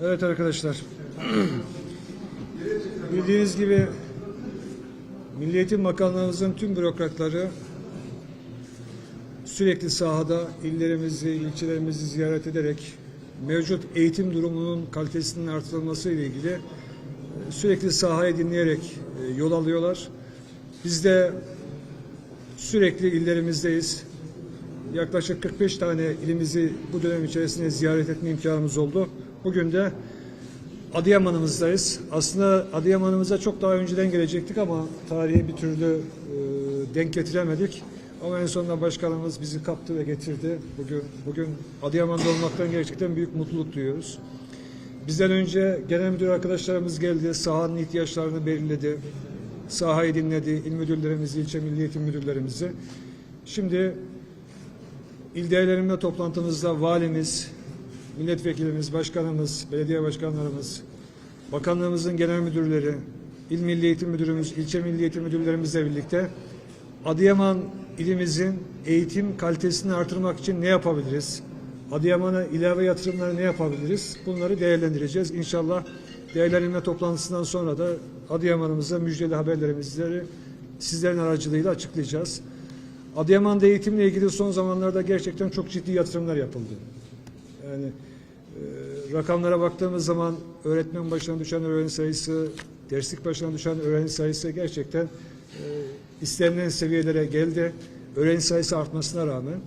Evet arkadaşlar. Bildiğiniz gibi Milli Eğitim Bakanlığımızın tüm bürokratları sürekli sahada illerimizi, ilçelerimizi ziyaret ederek mevcut eğitim durumunun kalitesinin artırılması ile ilgili e, sürekli sahayı dinleyerek e, yol alıyorlar. Biz de sürekli illerimizdeyiz. Yaklaşık 45 tane ilimizi bu dönem içerisinde ziyaret etme imkanımız oldu. Bugün de Adıyaman'ımızdayız. Aslında Adıyaman'ımıza çok daha önceden gelecektik ama tarihe bir türlü e, denk getiremedik. Ama en sonunda başkanımız bizi kaptı ve getirdi. Bugün bugün Adıyaman'da olmaktan gerçekten büyük mutluluk duyuyoruz. Bizden önce genel müdür arkadaşlarımız geldi, sahanın ihtiyaçlarını belirledi, sahayı dinledi, il müdürlerimizi, ilçe milli eğitim müdürlerimizi. Şimdi İl değerlendirme toplantımızda valimiz, milletvekilimiz, başkanımız, belediye başkanlarımız, bakanlığımızın genel müdürleri, il milli eğitim müdürümüz, ilçe milli eğitim müdürlerimizle birlikte Adıyaman ilimizin eğitim kalitesini artırmak için ne yapabiliriz? Adıyaman'a ilave yatırımları ne yapabiliriz? Bunları değerlendireceğiz. İnşallah değerlendirme toplantısından sonra da Adıyaman'ımıza müjdeli haberlerimizi sizlerin aracılığıyla açıklayacağız. Adıyaman'da eğitimle ilgili son zamanlarda gerçekten çok ciddi yatırımlar yapıldı. Yani e, rakamlara baktığımız zaman öğretmen başına düşen öğrenci sayısı, derslik başına düşen öğrenci sayısı gerçekten e, istenilen seviyelere geldi. Öğrenci sayısı artmasına rağmen.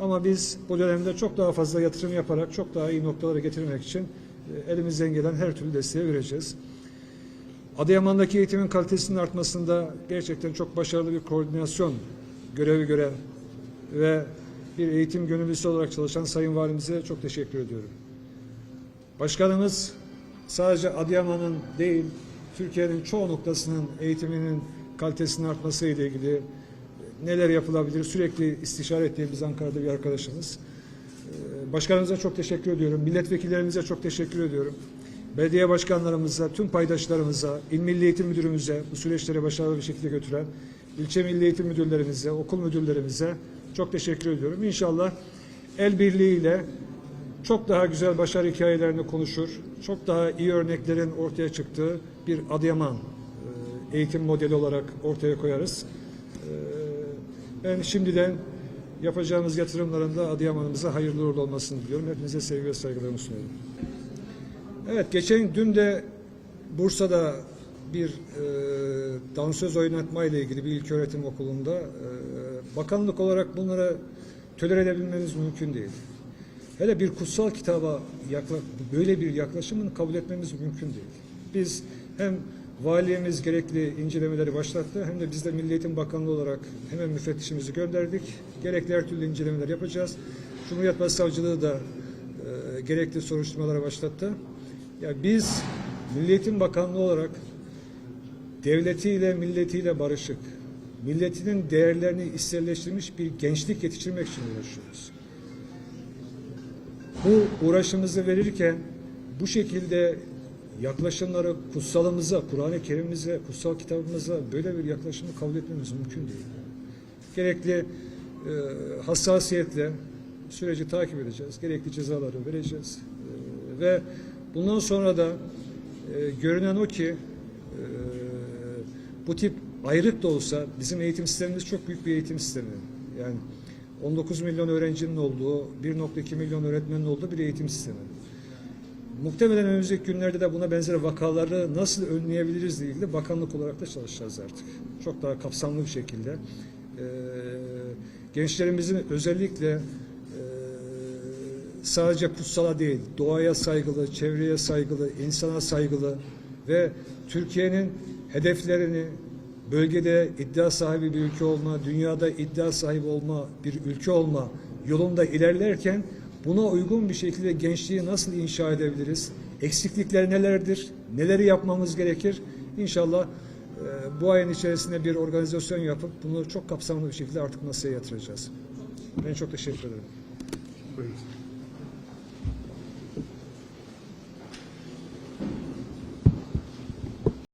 Ama biz bu dönemde çok daha fazla yatırım yaparak çok daha iyi noktalara getirmek için e, elimizden gelen her türlü desteği vereceğiz. Adıyaman'daki eğitimin kalitesinin artmasında gerçekten çok başarılı bir koordinasyon görevi gören ve bir eğitim gönüllüsü olarak çalışan Sayın Valimize çok teşekkür ediyorum. Başkanımız sadece Adıyaman'ın değil, Türkiye'nin çoğu noktasının eğitiminin kalitesinin artması ile ilgili neler yapılabilir sürekli istişare ettiğimiz Ankara'da bir arkadaşımız. Ee, Başkanımıza çok teşekkür ediyorum. Milletvekillerimize çok teşekkür ediyorum. Belediye başkanlarımıza, tüm paydaşlarımıza, İl Milli Eğitim Müdürümüze bu süreçleri başarılı bir şekilde götüren ilçe milli eğitim müdürlerimize, okul müdürlerimize çok teşekkür ediyorum. İnşallah el birliğiyle çok daha güzel başarı hikayelerini konuşur, çok daha iyi örneklerin ortaya çıktığı bir Adıyaman e, eğitim modeli olarak ortaya koyarız. E, Ben şimdiden yapacağımız yatırımlarında Adıyaman'ımıza hayırlı uğurlu olmasını diliyorum. Hepinize sevgi ve saygılarımı sunuyorum. Evet, geçen dün de Bursa'da bir e, dansöz oynatma ile ilgili bir ilköğretim okulunda e, bakanlık olarak bunlara tolere edebilmemiz mümkün değil. Hele bir kutsal kitaba yakla, böyle bir yaklaşımını kabul etmemiz mümkün değil. Biz hem valimiz gerekli incelemeleri başlattı hem de biz de Milli Eğitim Bakanlığı olarak hemen müfettişimizi gönderdik. Gerekli her türlü incelemeler yapacağız. Cumhuriyet Başsavcılığı da e, gerekli soruşturmalara başlattı. Ya biz Milli Eğitim Bakanlığı olarak devletiyle, milletiyle barışık, milletinin değerlerini isterleştirmiş bir gençlik yetiştirmek için uğraşıyoruz. Bu uğraşımızı verirken bu şekilde yaklaşımları kutsalımıza, Kur'an-ı Kerim'imize, kutsal kitabımıza böyle bir yaklaşımı kabul etmemiz mümkün değil. Gerekli e, hassasiyetle süreci takip edeceğiz. Gerekli cezaları vereceğiz. E, ve bundan sonra da e, görünen o ki e, bu tip ayrık da olsa bizim eğitim sistemimiz çok büyük bir eğitim sistemi. Yani 19 milyon öğrencinin olduğu, 1.2 milyon öğretmenin olduğu bir eğitim sistemi. Muhtemelen önümüzdeki günlerde de buna benzer vakaları nasıl önleyebiliriz diye ilgili bakanlık olarak da çalışacağız artık. Çok daha kapsamlı bir şekilde. Ee, gençlerimizin özellikle e, sadece kutsala değil, doğaya saygılı, çevreye saygılı, insana saygılı ve Türkiye'nin hedeflerini bölgede iddia sahibi bir ülke olma, dünyada iddia sahibi olma, bir ülke olma yolunda ilerlerken buna uygun bir şekilde gençliği nasıl inşa edebiliriz? Eksiklikler nelerdir? Neleri yapmamız gerekir? İnşallah e, bu ayın içerisinde bir organizasyon yapıp bunu çok kapsamlı bir şekilde artık masaya yatıracağız. Ben çok teşekkür ederim. Buyurun.